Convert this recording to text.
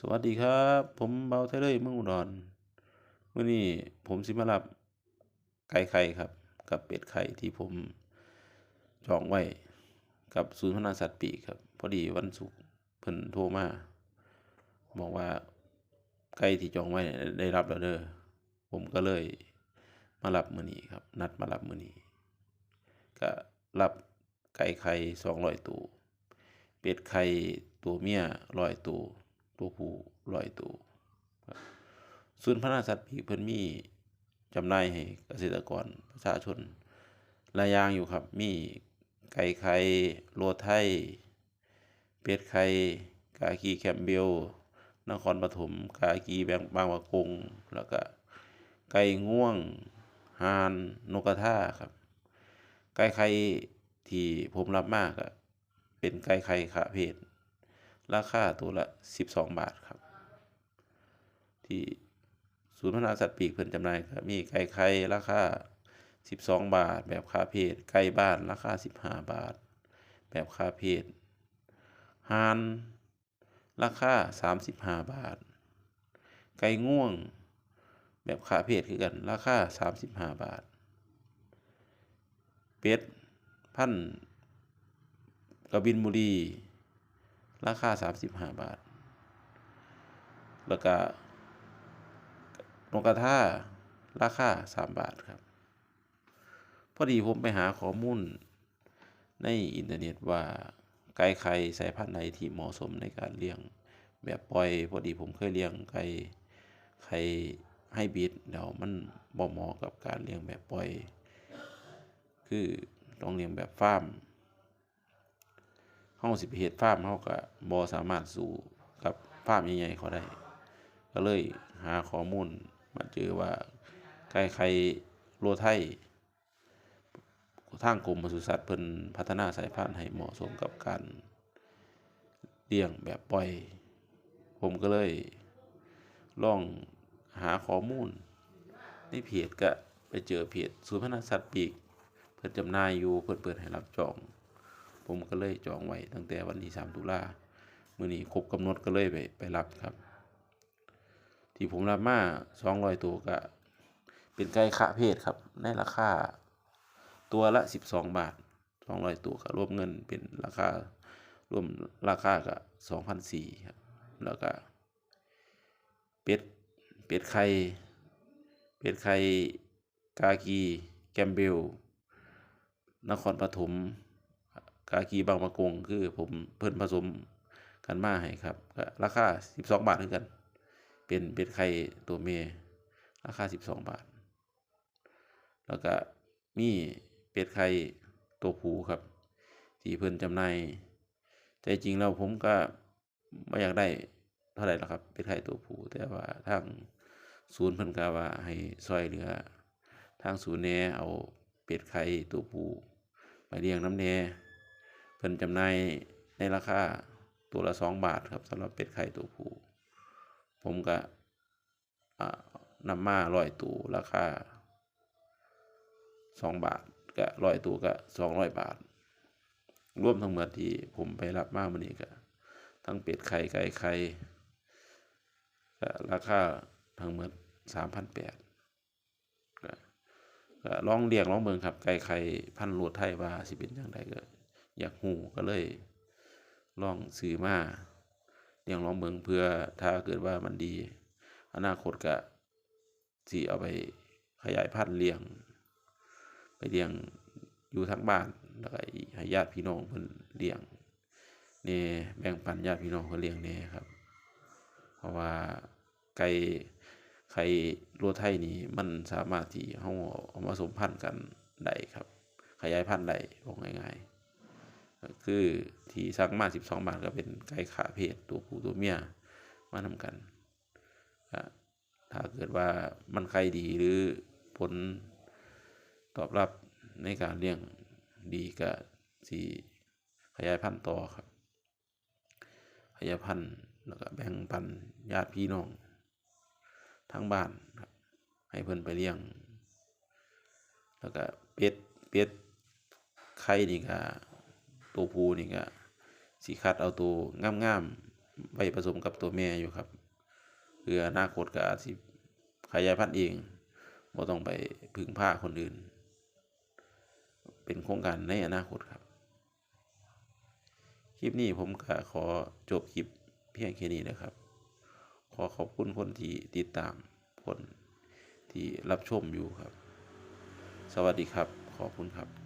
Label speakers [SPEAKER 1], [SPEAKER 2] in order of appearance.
[SPEAKER 1] สวัสดีครับ ผมเบาไทเลยเมืองอุดรมื้อนี้ผมสิมารับไก่ไข่ครับ กับเป็ดไข่ที่ผมจองไว้กับศูนย์พัฒนาสัตว์ปีกครับ พอดีวันศุกร์เพิ่นโทรมาบอกว่าไก่ที่จองไว้ได้รับแล้วเด้อผมก็เลยมารับมือนี้ครับ นัดมารับมือนี้ก็รับไก่ไข่200ตัวเป็ดไข่ตัวเมีย100ตัว ตัวผู้100ตัวศูนย์พัฒนาสัตว์ปีกเพิ่นมีจำหน่ายให้เกษตรกรประชาชนหลายอย่างอยู่ครับ มีไก่ไข่โลไทยเป็ดไข่กากีแคมเบลนครปฐมกากีแบงบางประกง แล้วก็ไก่ง่วงหานนกกระทาครับ ไก่ไข่ที่ผมรับมาก็เป็นไก่ไข่ขาเพศ ราคาตัวละ 12 บาทครับ ที่ศูนย์พัฒนาสัตว์ปีกเพิ่นจำหน่ายก็มีไก่ไข่ราคา 12 บาท แบบขาเพศไก่บ้านราคา 15 บาท แบบขาเพศหานราคา 35 บาท ไก่ง่วง แบบขาเพศคือกัน ราคา 35 บาท เป็ดพันธุ์กบินบุรี ราคา 35 บาท แล้วก็นกกระทาราคา 3 บาทครับ พอดีผมไปหาข้อมูลในอินเทอร์เน็ตว่าไก่ไข่สายพันธุ์ใดที่เหมาะสมในการเลี้ยง แบบปล่อยพอดีผมเคยเลี้ยงไก่ไข่ไฮบริดแล้วมันบ่เหมาะกับการเลี้ยงแบบปล่อย คือต้องเลี้ยงแบบฟาร์ม เฮาสิไปเฮ็ดฟาร์มเฮาก็บ่สามารถสู้กับฟาร์มใหญ่ๆเขาได้ ก็เลยหาข้อมูลมาเจอว่าไก่ไข่โลไทยทางกรมปศุสัตว์เพิ่นพัฒนาสายพันธุ์ให้เหมาะสมกับการเลี้ยงแบบปล่อย ผมก็เลยลองหาข้อมูล ในเพจก็ไปเจอเพจศูนย์พัฒนาสัตว์ปีก เพิ่นจำหน่ายอยู่เพิ่นเปิดให้รับจอง ผมก็เลยจองไว้ตั้งแต่วันที่3ตุลามื้อนี้ครบกำหนดก็เลยไปไปรับครับ ที่ผมรับมา200ตัวก็เป็นไก่ขาเพศครับในราคาตัวละ12บาท200ตัวก็รวมเงินเป็นราคารวมราคาก็2,400ครับแล้วก็เป็ดเป็ดไข่เป็ดไข่กากีแกมเบลนครปฐม กากีบางประกงคือผมเพิ่นผสมกันมาให้ครับก็ราคา12 บาทคือกัน เป็นเป็ดไข่ตัวเมยราคา 12 บาท แล้วก็มีเป็ดไข่ตัวผูครับที่เพิ่นจำหน่ายแต่จริงแล้วผมก็บ่อยากได้เท่าใดหรอกครับ เป็ดไข่ตัวผูแต่ว่าทางศูนย์เพิ่นก็ว่าให้ช่วยเหลือ ทางศูนย์แหนเอาเป็ดไข่ตัวผูไปเลี้ยงน้ำแหน พิ่นจำหน่ายในราคาตัวละ 2 บาทครับสำหรับเป็ดไข่ตัวผู้ผมก็นำมา100ตัวราคา 2 บาทก็100ตัวก็ 200 บาท รวมทั้งหมดที่ผมไปรับมามื้อนี้ก็ทั้งเป็ดไข่ไก่ไข่ก็ราคาทั้งหมด3,800ก็ก็ลองเลี้ยงลองเบิ่งครับไก่ไข่พันธุ์โลไทยว่าสิเป็นจั่งใดก็ อยากรู้ก็เลยลองซื้อมาเลี้ยงลองเบิงเพื่อถ้าเกิดว่ามันดี อนาคตก็สิเอาไปขยายพันธุ์เลี้ยง ไปเลี้ยงอยู่ทางบ้านแล้วก็ให้ญาติพี่น้องเพิ่นเลี้ยงแหน่แบ่งปันญาติพี่น้องเพิ่นเลี้ยงแหน่ครับ เพราะว่าไก่ไข่โลไทยนี่มันสามารถที่เราเอามาผสมพันธุ์กันได้ครับ ขยายพันธุ์ได้ว่าง่ายๆ ก็คือที่สั่งมา12บาทก็เป็นไก่ขาเพศตัวผู้ตัวเมียมานำกันถ้าเกิดว่ามันไข่ดีหรือผลตอบรับในการเลี้ยงดีก็สิขยายพันธุ์ต่อครับ ขยายพันธุ์แล้วก็แบ่งปันญาติพี่น้องทางบ้านครับ ให้เพิ่นไปเลี้ยง แล้วก็เป็ดเป็ดไข่นี่ก็ ตัวผู้นี่ก็สิคัดเอาตัวงามๆไว้ผสมกับตัวแม่อยู่ครับเพื่ออนาคตก็อาจสิขยายพันธุ์เองบ่ต้องไปพึ่งพาคนอื่น เป็นโครงการในอนาคตครับ คลิปนี้ผมก็ขอจบคลิปเพียงแค่นี้นะครับ ขอขอบคุณคนที่ติดตามคนที่รับชมอยู่ครับ สวัสดีครับ ขอบคุณครับ